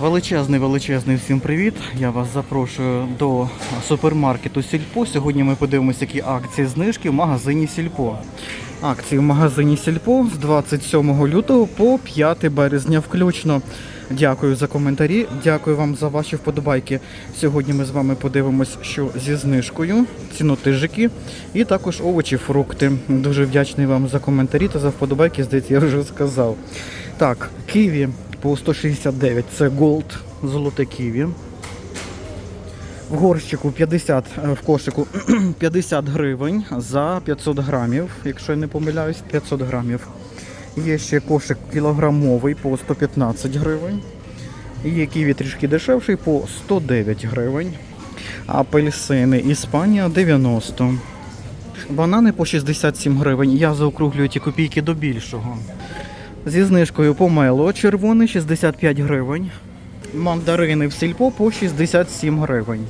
Величезний, величезний всім привіт. Я вас запрошую до супермаркету Сільпо. Сьогодні ми подивимося, які акції знижки в магазині Сільпо. Акції в магазині Сільпо з 27 лютого по 5 березня включно. Дякую за коментарі, дякую вам за ваші вподобайки. Сьогодні ми з вами подивимось, що зі знижкою, цінотижики і також овочі, фрукти. Дуже вдячний вам за коментарі та за вподобайки, здається, я вже сказав. Так, ківі по 169 це голд, золоте ківі. В горщику 50, е, в кошику 50 гривень за 500 грамів, якщо я не помиляюсь, 500 грамів. Є ще кошик кілограмовий по 115 гривень. Є ківі трішки дешевший по 109 гривень. Апельсини Іспанія 90. Банани по 67 гривень. Я заокруглюю ті копійки до більшого. Зі знижкою помело червоний 65 гривень. Мандарини в сільпо по 67 гривень.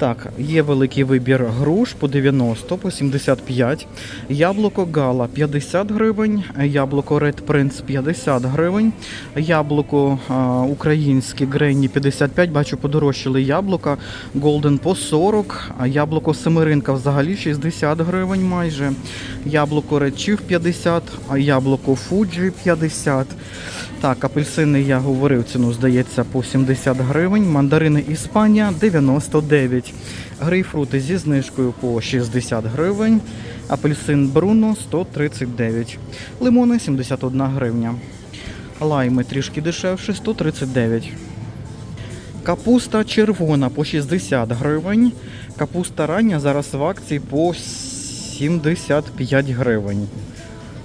Так, є великий вибір груш по 90, по 75. Яблуко Гала 50 гривень, яблуко Red Prince 50 гривень, яблуко а, українське Гренні 55, бачу, подорожчали яблука. Golden по 40, а яблуко Семеринка взагалі 60 гривень майже. Яблуко Red Chief 50, а яблуко Fuji 50. Так, апельсини я говорив, ціну здається по 70 гривень. Мандарини Іспанія 99. Грейпфрути зі знижкою по 60 гривень. Апельсин Бруно 139. Лимони 71 гривня. Лайми трішки дешевше 139. Капуста червона по 60 гривень. Капуста рання зараз в акції по 75 гривень.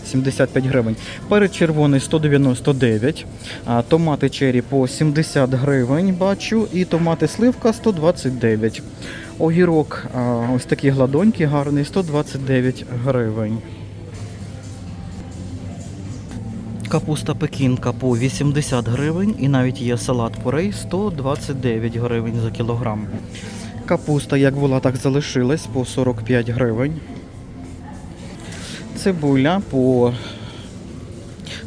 75 гривень. Перед червоний 199, а томати чері по 70 гривень бачу, і томати сливка 129. Огірок ось такі гладонькі, гарний, 129 гривень. Капуста пекінка по 80 гривень і навіть є салат порей 129 гривень за кілограм. Капуста, як була, так залишилась по 45 гривень. Цибуля по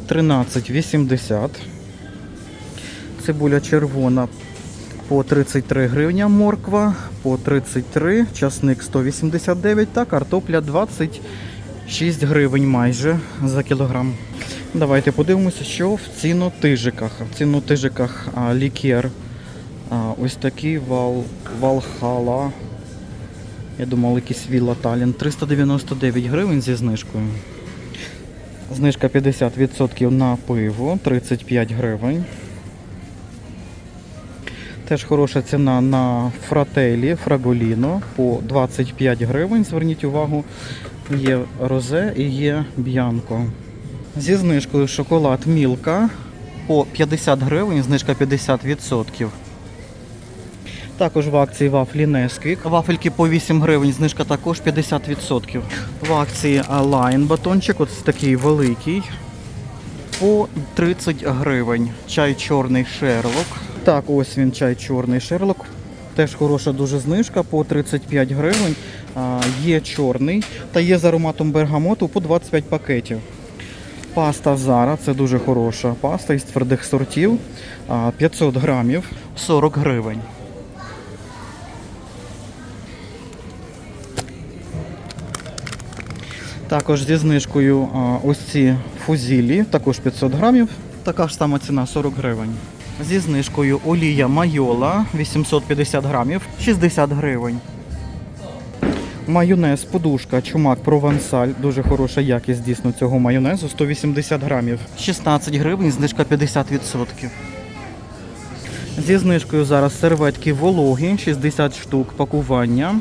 13,80. Цибуля червона по 33 гривня, морква по 33, часник 189 та картопля 26 гривень майже за кілограм. Давайте подивимося, що в цінотижиках. В цінотижиках лікер. Ось такий вал, Валхала. Я думав, якийсь Вілла Талін. 399 гривень зі знижкою. Знижка 50% на пиво, 35 гривень. Теж хороша ціна на фрателі Фраголіно по 25 гривень. Зверніть увагу, є розе і є б'янко. Зі знижкою шоколад Мілка по 50 гривень, знижка 50%. Також в акції вафлі Несквік. Вафельки по 8 гривень, знижка також 50%. В акції Лайн батончик, ось такий великий. По 30 гривень. Чай чорний Шерлок. Так, ось він чай чорний Шерлок. Теж хороша дуже знижка по 35 гривень. А, є чорний та є з ароматом бергамоту по 25 пакетів. Паста Зара, це дуже хороша паста із твердих сортів. 500 грамів 40 гривень. Також зі знижкою ось ці фузілі, також 500 грамів. Така ж сама ціна 40 гривень. Зі знижкою олія майола 850 грамів 60 гривень. Майонез, подушка, чумак, провансаль. Дуже хороша якість дійсно цього майонезу. 180 грамів. 16 гривень, знижка 50%. Зі знижкою зараз серветки вологі, 60 штук пакування.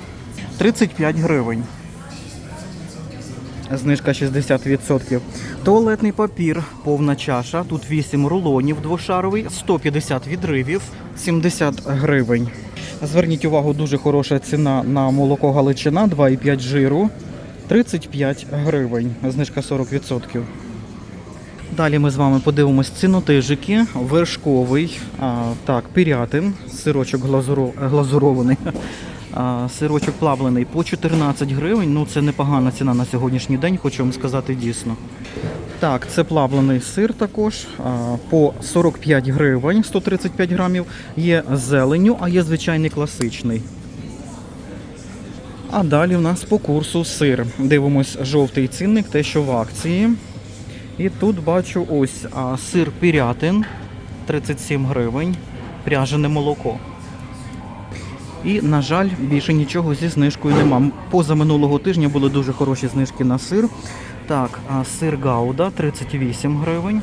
35 гривень. Знижка 60%. Туалетний папір, повна чаша. Тут 8 рулонів двошаровий, 150 відривів, 70 гривень. Зверніть увагу, дуже хороша ціна на молоко Галичина, 2,5 жиру, 35 гривень. Знижка 40%. Далі ми з вами подивимось цінотижики, вершковий, а, так, пірятин, сирочок глазуро, глазурований, сирочок плавлений по 14 гривень. Ну це непогана ціна на сьогоднішній день, хочу вам сказати дійсно. Так, це плавлений сир також по 45 гривень, 135 грамів. Є з зеленню, а є звичайний класичний. А далі в нас по курсу сир. Дивимось жовтий цінник, те, що в акції. І тут бачу ось сир пірятин 37 гривень, пряжене молоко. І, на жаль, більше нічого зі знижкою нема. Поза минулого тижня були дуже хороші знижки на сир. Так, сир Гауда 38 гривень.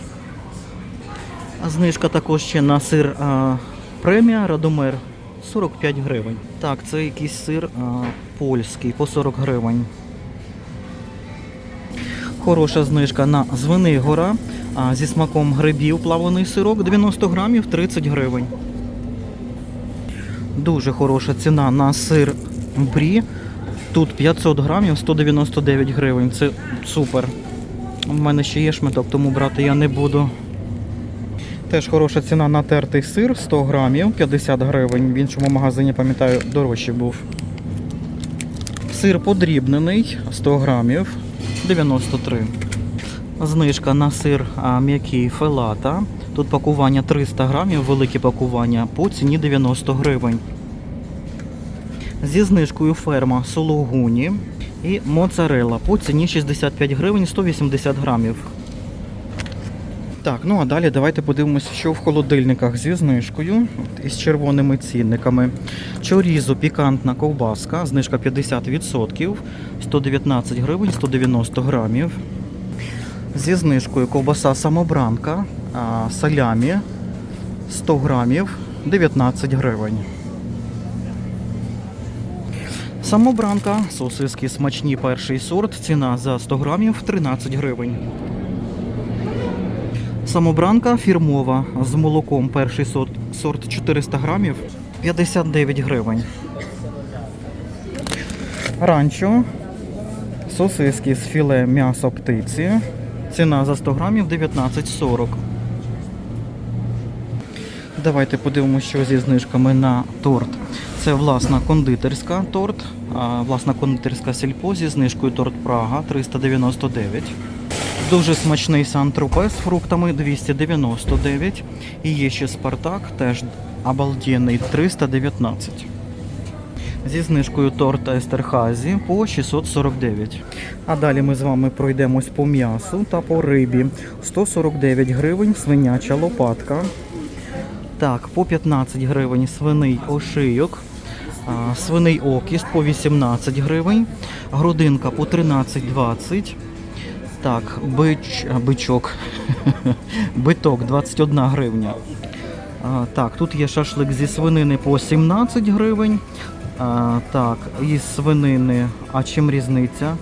Знижка також ще на сир а, премія Радомер 45 гривень. Так, це якийсь сир а, польський по 40 гривень. Хороша знижка на Звенигора а, зі смаком грибів плавлений сирок 90 грамів 30 гривень. Дуже хороша ціна на сир брі. Тут 500 грамів 199 гривень. Це супер. У мене ще є шматок, тому брати я не буду. Теж хороша ціна на тертий сир 100 грамів 50 гривень. В іншому магазині, пам'ятаю, дорожчий був. Сир подрібнений 100 грамів 93. Знижка на сир м'який фелата. Тут пакування 300 грамів, велике пакування по ціні 90 гривень. Зі знижкою ферма сологуні і моцарела по ціні 65 гривень 180 грамів. Так, ну а далі давайте подивимося, що в холодильниках зі знижкою із червоними цінниками. Чорізо пікантна ковбаска, знижка 50%, 119 гривень 190 грамів. Зі знижкою ковбаса самобранка, салямі 100 грамів 19 гривень. Самобранка, сосиски смачні перший сорт, ціна за 100 грамів 13 гривень. Самобранка фірмова з молоком перший сорт, сорт 400 грамів 59 гривень. Ранчо, сосиски з філе м'яса птиці. Ціна за 100 грамів 19,40. Давайте подивимося, що зі знижками на торт. Це власна кондитерська торт, власна кондитерська сільпо зі знижкою торт Прага 399. Дуже смачний сан-тропе з фруктами 299. І є ще Спартак, теж обалденний 319. Зі знижкою торт Естерхазі по 649. А далі ми з вами пройдемось по м'ясу та по рибі. 149 гривень свиняча лопатка. Так, по 15 гривень свиний ошийок. Свиний окіст по 18 гривень. Грудинка по 13,20. Так, бич, бичок. Биток 21 гривня. Так, тут є шашлик зі свинини по 17 гривень. А, так, із свинини. А чим різниця?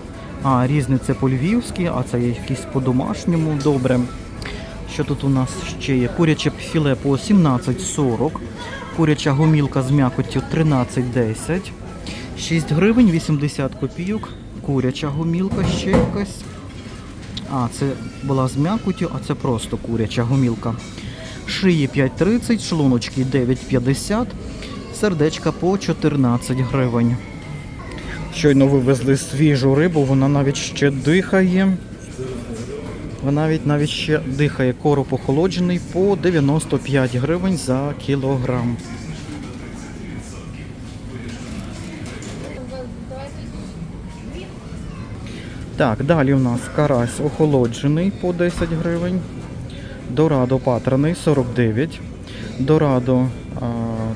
А, різниця по-львівськи, а це якісь по-домашньому. Добре. Що тут у нас ще є? Куряче філе по 17,40. Куряча гомілка з м'якоттю 13,10. 6 гривень 80 копійок. Куряча гомілка ще якась. А, це була з м'якоттю, а це просто куряча гомілка. Шиї 5,30, шлуночки 9,50, сердечка по 14 гривень. Щойно вивезли свіжу рибу, вона навіть ще дихає. Вона навіть навіть ще дихає короб охолоджений по 95 гривень за кілограм. Так, далі у нас карась охолоджений по 10 гривень. Дорадо патраний 49. Дорадо,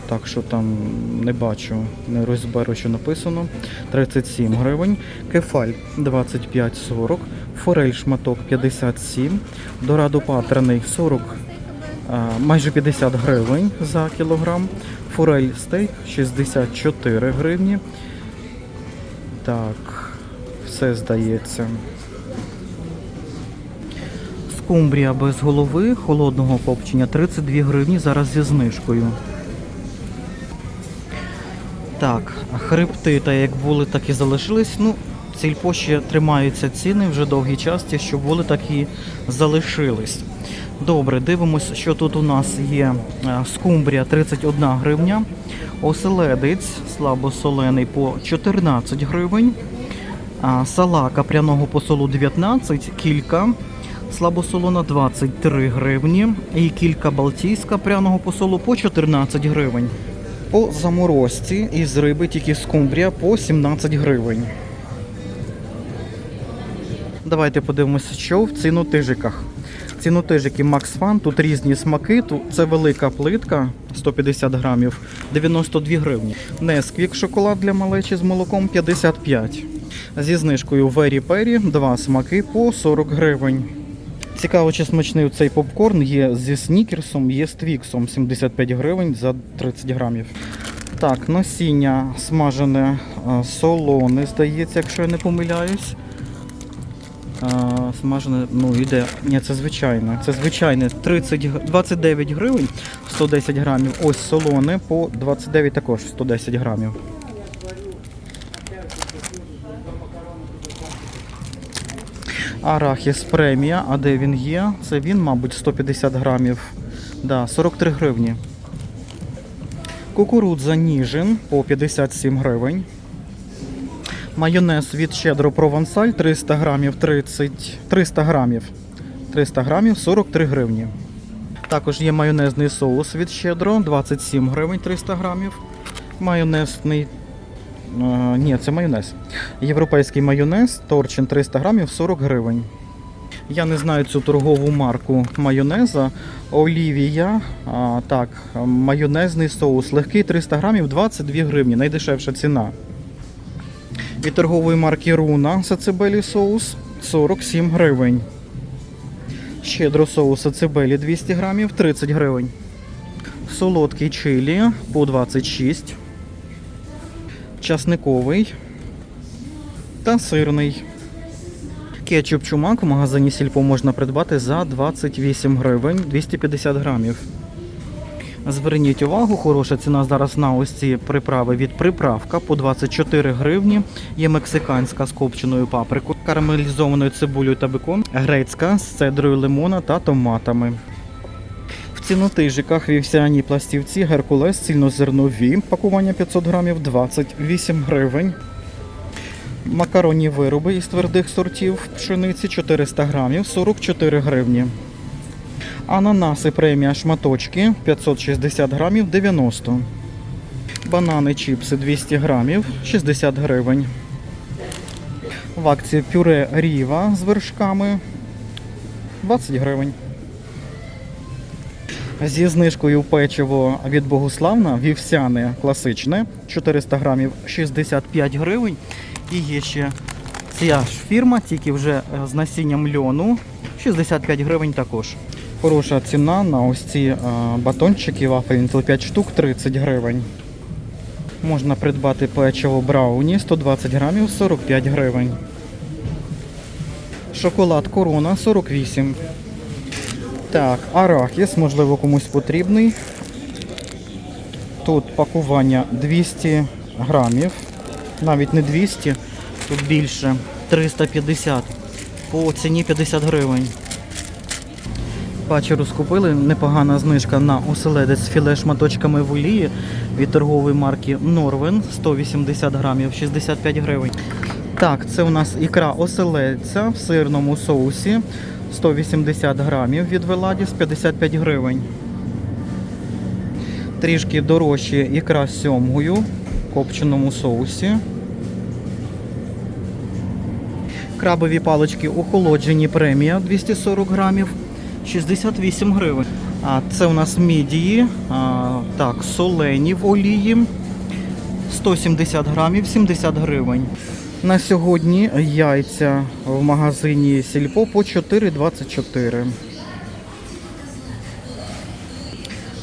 так що там не бачу, не розберу, що написано. 37 гривень. Кефаль 25,40. Форель шматок 57. Дорадо патраний 40, майже 50 гривень за кілограм. Форель стейк 64 гривні. Так, все здається. Скумбрія без голови холодного копчення 32 гривні зараз зі знижкою. Так, хребти, та як були, так і залишились. Ну, сільпо ще тримаються ціни вже довгий час, ті, що були, так і залишились. Добре, дивимося, що тут у нас є Е, скумбрія 31 гривня, оселедець слабосолений по 14 гривень, а, сала капряного посолу 19, кілька Слабосолона 23 гривні. І кілька балтійська пряного посолу по 14 гривень. По заморозці із риби тільки скумбрія по 17 гривень. Давайте подивимося, що в цінотижиках. Цінотижики Max Fun, тут різні смаки. Це велика плитка 150 грамів, 92 гривні. Несквік шоколад для малечі з молоком 55. Зі знижкою Very Perry два смаки по 40 гривень. Цікаво, чи смачний цей попкорн є зі снікерсом, є з твіксом 75 гривень за 30 грамів. Так, насіння смажене солоне, здається, якщо я не помиляюсь. А, смажене, ну іде. Ні, це звичайне. Це звичайне 30, 29 гривень 110 грамів. Ось солоне по 29 також 110 грамів. Арахіс премія. А де він є? Це він, мабуть, 150 грамів. Да, 43 гривні. Кукурудза Ніжин по 57 гривень. Майонез від Щедро Провансаль 300 грамів 30, 300 грамів. 300 грамів 43 гривні. Також є майонезний соус від Щедро 27 гривень 300 грамів. Майонезний. Е, ні, це майонез. Європейський майонез Торчин 300 грамів 40 гривень. Я не знаю цю торгову марку майонеза. Олівія. А, так, майонезний соус. Легкий 300 грамів 22 гривні. Найдешевша ціна. Від торгової марки Руна сацебелі соус 47 гривень. Щедро соус сацебелі 200 грамів 30 гривень. Солодкий чилі по 26. Часниковий та сирний. Кетчуп чумак в магазині Сільпо можна придбати за 28 гривень 250 грамів. Зверніть увагу, хороша ціна зараз на ось ці приправи від приправка по 24 гривні. Є мексиканська з копченою паприкою, карамелізованою цибулею та бекон, грецька з цедрою лимона та томатами. Цінотижиках вівсяні пластівці Геркулес цільнозернові, пакування 500 грамів 28 гривень. Макаронні вироби із твердих сортів пшениці 400 грамів 44 гривні. Ананаси премія шматочки 560 грамів 90. Банани чіпси 200 грамів 60 гривень. В акції пюре ріва з вершками 20 гривень. Зі знижкою печиво від Богуславна вівсяне класичне 400 грамів 65 гривень. І є ще ця ж фірма, тільки вже е, з насінням льону 65 гривень також. Хороша ціна на ось ці е, батончики вафельні 5 штук 30 гривень. Можна придбати печиво брауні 120 грамів 45 гривень. Шоколад корона 48. Так, арахіс, можливо, комусь потрібний. Тут пакування 200 грамів. Навіть не 200, тут більше 350. По ціні 50 гривень. Бачу, розкупили непогана знижка на оселедець з філе шматочками в олії від торгової марки Норвен 180 грамів 65 гривень. Так, це у нас ікра оселедця в сирному соусі 180 грамів від Веладіс 55 гривень. Трішки дорожче ікра з сьомгою в копченому соусі. Крабові палички охолоджені премія 240 грамів 68 гривень. А це у нас мідії, а, так, солені в олії 170 грамів 70 гривень. На сьогодні яйця в магазині Сільпо по 4,24.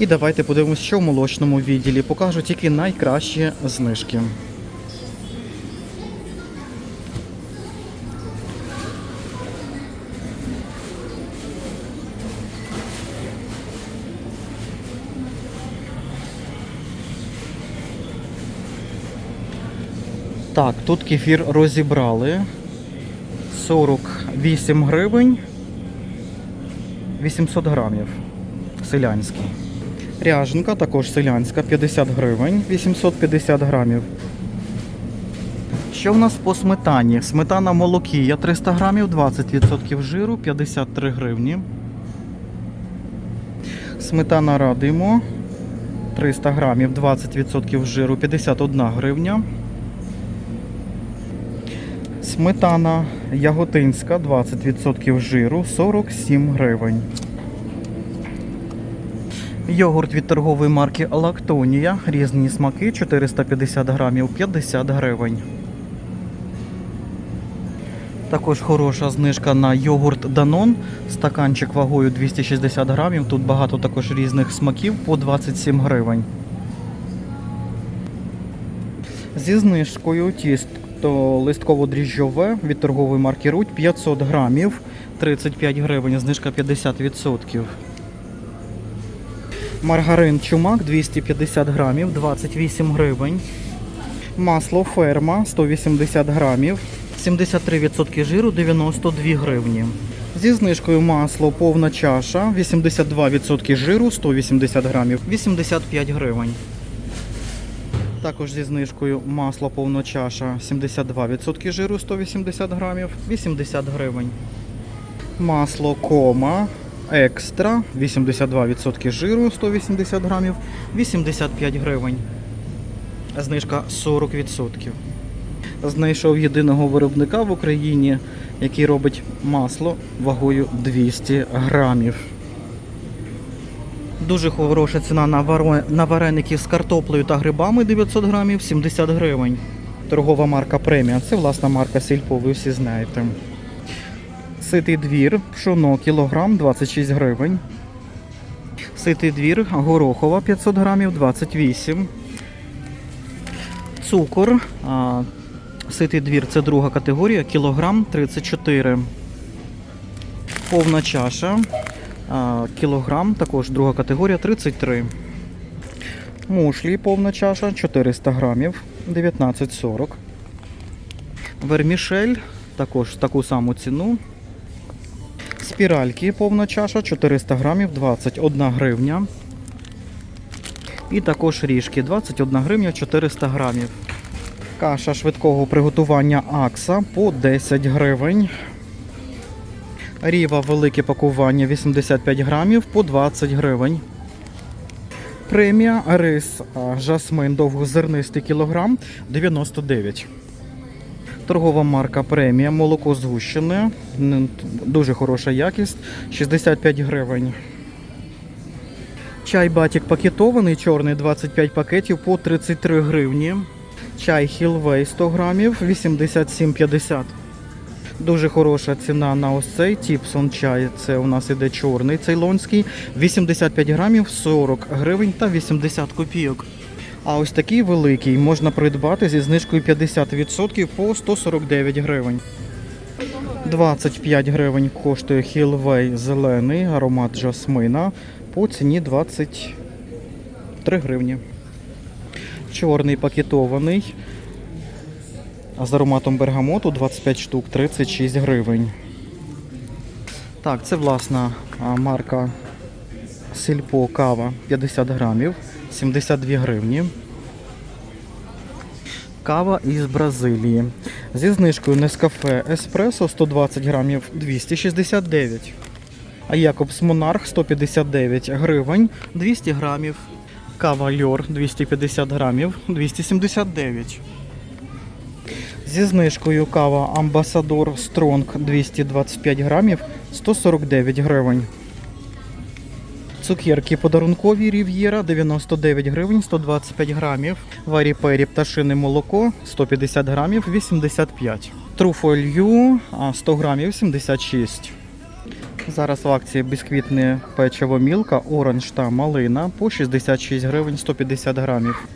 І давайте подивимось, що в молочному відділі. Покажу тільки найкращі знижки. Так, тут кефір розібрали. 48 гривень 800 грамів. Селянський. Ряженка також селянська, 50 гривень, 850 грамів. Що в нас по сметані? Сметана молокія 300 грамів, 20% жиру, 53 гривні. Сметана радимо 300 грамів, 20% жиру, 51 гривня. Сметана яготинська, 20% жиру, 47 гривень. Йогурт від торгової марки Лактонія. Різні смаки 450 грамів 50 гривень. Також хороша знижка на йогурт Данон. Стаканчик вагою 260 грамів. Тут багато також різних смаків по 27 гривень. Зі знижкою тісто листково-дріжджове від торгової марки Руть 500 грамів 35 гривень, знижка 50%. Маргарин чумак 250 грамів, 28 гривень. Масло ферма 180 грамів, 73% жиру, 92 гривні. Зі знижкою масло повна чаша, 82% жиру, 180 грамів, 85 гривень. Також зі знижкою масло повна чаша, 72% жиру, 180 грамів, 80 гривень. Масло кома екстра, 82% жиру, 180 грамів, 85 гривень. Знижка 40%. Знайшов єдиного виробника в Україні, який робить масло вагою 200 грамів. Дуже хороша ціна на, вареники з картоплею та грибами 900 грамів 70 гривень. Торгова марка премія. Це власна марка Сільпо, ви всі знаєте. Ситий двір, пшоно кілограм 26 гривень. Ситий двір, горохова 500 грамів 28. Цукор. А, ситий двір це друга категорія, кілограм 34. Повна чаша. Кілограм, також друга категорія 33. Мушлі повна чаша 400 грамів 19,40. Вермішель також таку саму ціну. Спіральки повна чаша 400 грамів 21 гривня. І також ріжки 21 гривня 400 грамів. Каша швидкого приготування Акса по 10 гривень. Ріва велике пакування 85 грамів по 20 гривень. Премія рис жасмин довгозернистий кілограм 99. Торгова марка премія, молоко згущене, дуже хороша якість, 65 гривень. Чай батік пакетований, чорний 25 пакетів по 33 гривні. Чай Хілвей 100 грамів 87,50. Дуже хороша ціна на ось цей Тіпсон чай. Це у нас іде чорний цейлонський. 85 грамів 40 гривень та 80 копійок. А ось такий великий можна придбати зі знижкою 50% по 149 гривень. 25 гривень коштує Хілвей зелений, аромат жасмина по ціні 23 гривні. Чорний пакетований з ароматом бергамоту 25 штук 36 гривень. Так, це власна марка Сільпо кава 50 грамів 72 гривні. Кава із Бразилії. Зі знижкою Нескафе Еспресо 120 грамів 269. А Якобс Монарх 159 гривень 200 грамів. Кава Льор 250 грамів 279. Зі знижкою кава Амбасадор Стронг 225 грамів 149 гривень. Цукерки подарункові Рів'єра 99 гривень 125 грамів. Варі пері пташине молоко 150 грамів 85. Труфолью 100 грамів 76. Зараз в акції бісквітне печиво мілка, оранж та малина по 66 гривень 150 грамів.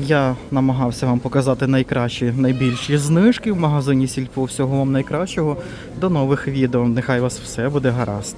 Я намагався вам показати найкращі, найбільші знижки в магазині Сільпо. Всього вам найкращого. До нових відео. Нехай вас все буде гаразд.